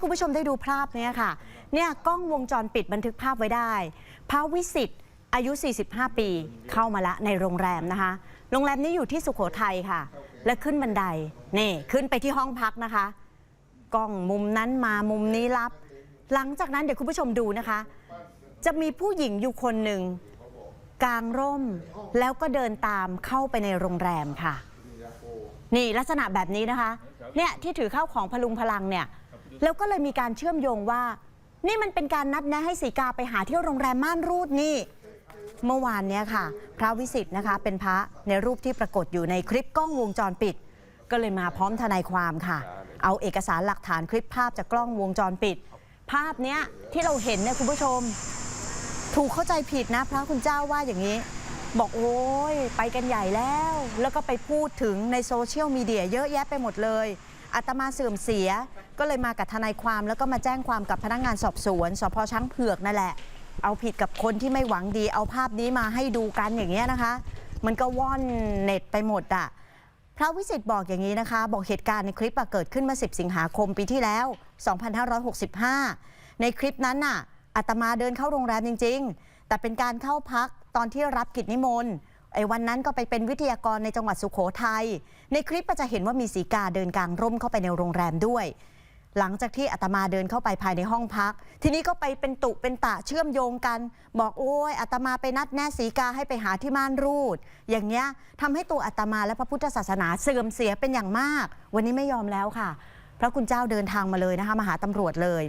คุณผู้ชมได้ดูภาพเนี้ยค่ะ เนี่ยกล้องวงจรปิดบันทึกภาพไว้ได้ พระวิสิทธิ์อายุ 45 ปี เข้ามาละในโรงแรมนะคะ โรงแรมนี้อยู่ที่สุขโขทัยค่ะ และขึ้นบันได นี่ขึ้นไปที่ห้องพักนะคะ กล้องมุมนั้นมามุมนี้รับ หลังจากนั้นเดี๋ยวคุณผู้ชมดูนะคะ จะมีผู้หญิงอยู่คนหนึ่งกางร่มแล้วก็เดินตามเข้าไปในโรงแรมค่ะ นี่ลักษณะแบบนี้นะคะ เนี่ยที่ถือข้าวของพลุงพลังเนี่ย แล้วก็เลยมีการเชื่อมโยงว่า นี่มันเป็นการนัดแนะให้สีกาไปหาที่โรงแรมม่านรูดนี่ เมื่อวานเนี้ยค่ะ พระวิสิทธ์นะคะ เป็นพระในรูปที่ปรากฏอยู่ในคลิปกล้องวงจรปิด ก็เลยมาพร้อมทนายความค่ะ เอาเอกสารหลักฐานคลิปภาพจากกล้องวงจรปิด ภาพเนี้ยที่เราเห็นเนี่ยคุณผู้ชม ถูกเข้าใจผิดนะ พระคุณเจ้าว่าอย่างนี้ บอกโอ้ยไปกันใหญ่แล้ว แล้วก็ไปพูดถึงในโซเชียลมีเดียเยอะแยะไปหมดเลย อาตมาเสื่อมเสีย ก็เลยมากับทนายความแล้วก็มาแจ้งความกับพนักงานสอบสวนสพช้างเผือกนั่นแหละ เอาผิดกับคนที่ไม่หวังดี เอาภาพนี้มาให้ดูกันอย่างเงี้ยนะคะ มันก็ว่อนเน็ตไปหมดอะพระวิสิทธิ์บอกอย่างนี้นะคะ บอกเหตุการณ์ในคลิปเกิดขึ้นเมื่อ 10 สิงหาคมปีที่แล้ว 2565 ในคลิปนั้นน่ะอาตมาเดินเข้าโรงแรมจริง ๆ แต่เป็นการเข้าพักตอนที่รับกิจนิมนต์ อ้วันนั้นก็ไปเป็นวิทยากรในจังหวัดสุโขทัยในคลิปก็จะเห็นว่ามีสีกาเดินกลางร่มเข้าไปในโรงแรมด้วย หลังจากที่อาตมาเดินเข้าไปภายในห้องพัก ทีนี้ก็ไปเป็นตุเป็นตะเชื่อมโยงกัน บอกโอ้ยอาตมาไปนัดแนะสีกาให้ไปหาที่ม่านรูด อย่างเงี้ยทำให้ตัวอาตมาและพระพุทธศาสนาเสื่อมเสียเป็นอย่างมาก วันนี้ไม่ยอมแล้วค่ะ พระคุณเจ้าเดินทางมาเลยนะคะมาหาตำรวจเลย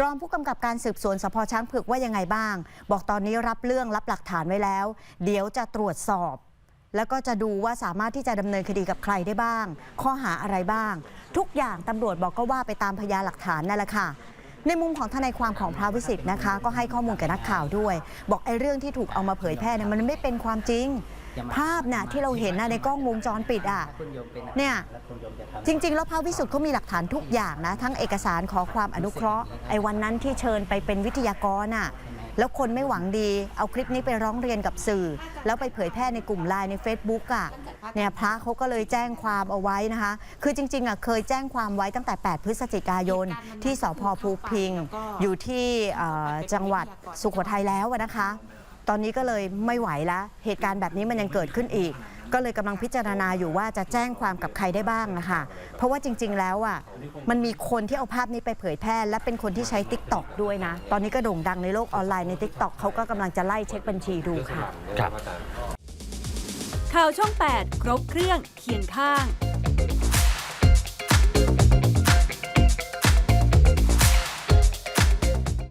รองผู้กำกับการสืบสวนสพช้างเผือกว่ายังไงบ้าง บอกตอนนี้รับเรื่องรับหลักฐานไว้แล้ว เดี๋ยวจะตรวจสอบ แล้วก็จะดูว่าสามารถที่จะดำเนินคดีกับใครได้บ้าง ข้อหาอะไรบ้าง ทุกอย่างตำรวจบอกก็ว่าไปตามพยานหลักฐานนั่นแหละค่ะในมุมของทนายความของพระวิสิทธิ์นะคะ ก็ให้ข้อมูลกับนักข่าวด้วย บอกไอ้เรื่องที่ถูกเอามาเผยแพร่เนี่ยมันไม่เป็นความจริง ภาพน่ะที่เราเห็นน่ะในกล้องวงจรปิดอะเนี่ยจริง ๆ แล้วพระวิสุทธ์เขามีหลักฐานทุกอย่างนะ ทั้งเอกสารขอความอนุเคราะห์ไอ้วันนั้นที่เชิญไปเป็นวิทยากรน่ะแล้วคนไม่หวังดี เอาคลิปนี้ไปร้องเรียนกับสื่อ แล้วไปเผยแพร่ในกลุ่มไลน์ใน Facebook อะเนี่ยพระเขาก็เลยแจ้งความเอาไว้นะคะ คือจริงๆอะเคยแจ้งความไว้ตั้งแต่ 8 พฤศจิกายน ที่สพภูพิง อยู่ที่เอ่อจังหวัดสุโขทัยแล้วอะนะคะ ตอนนี้ก็เลยไม่ไหวแล้ว เหตุการณ์แบบนี้มันยังเกิดขึ้นอีก ก็เลยกำลังพิจารณาอยู่ว่าจะแจ้งความกับใครได้บ้างนะคะเพราะว่าจริง ๆ แล้วอะมันมีคนที่เอาภาพนี้ไปเผยแพร่ และเป็นคนที่ใช้ t ิ k t o k ด้วยนะ ตอนนี้ก็โด่งดังในโลกออนไลน์ใน t ิ k t o k เขาก็กำลังจะไล่เช็คบัญชีดูค่ะครับข่าวช่อง 8 ครบเครื่องเคียงข้าง